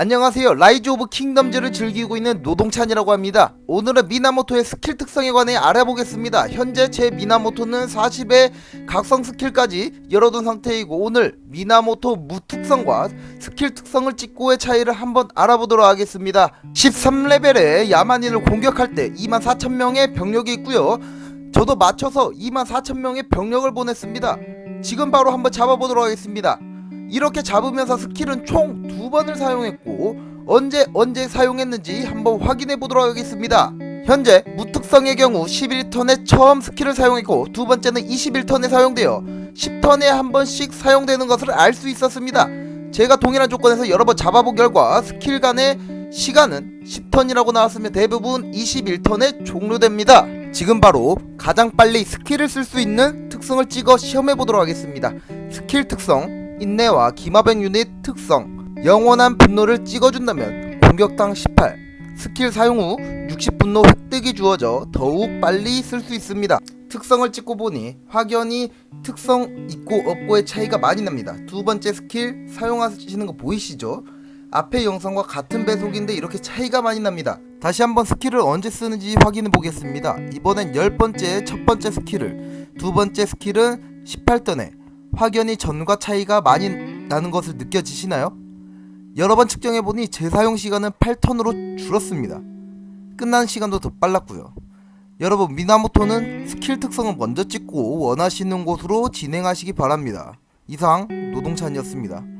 안녕하세요. 라이즈 오브 킹덤즈를 즐기고 있는 노동찬이라고 합니다. 오늘은 미나모토의 스킬 특성에 관해 알아보겠습니다. 현재 제 미나모토는 40의 각성 스킬까지 열어둔 상태이고 오늘 미나모토 무특성과 스킬 특성을 찍고의 차이를 한번 알아보도록 하겠습니다. 13레벨의 야만인을 공격할 때 24,000명의 병력이 있고요. 저도 맞춰서 24,000명의 병력을 보냈습니다. 지금 바로 한번 잡아보도록 하겠습니다. 이렇게 잡으면서 스킬은 총 두 번을 사용했고 언제 언제 사용했는지 한번 확인해 보도록 하겠습니다. 현재 무특성의 경우 11턴에 처음 스킬을 사용했고 두 번째는 21턴에 사용되어 10턴에 한 번씩 사용되는 것을 알 수 있었습니다. 제가 동일한 조건에서 여러 번 잡아본 결과 스킬 간의 시간은 10턴이라고 나왔으면 대부분 21턴에 종료됩니다. 지금 바로 가장 빨리 스킬을 쓸 수 있는 특성을 찍어 시험해 보도록 하겠습니다. 스킬 특성, 인내와 기마병 유닛 특성, 영원한 분노를 찍어준다면 공격당 18, 스킬 사용 후 60분노 획득이 주어져 더욱 빨리 쓸 수 있습니다. 특성을 찍고 보니 확연히 특성 있고 없고의 차이가 많이 납니다. 두 번째 스킬 사용하시는 거 보이시죠? 앞의 영상과 같은 배속인데 이렇게 차이가 많이 납니다. 다시 한번 스킬을 언제 쓰는지 확인해 보겠습니다. 이번엔 열 번째 첫 번째 스킬을 두 번째 스킬은 18턴에 확연히 전과 차이가 많이 나는 것을 느껴지시나요? 여러 번 측정해 보니 재사용 시간은 8턴으로 줄었습니다. 끝나는 시간도 더 빨랐고요. 여러분 미나모토는 스킬 특성을 먼저 찍고 원하시는 곳으로 진행하시기 바랍니다. 이상 노동찬이었습니다.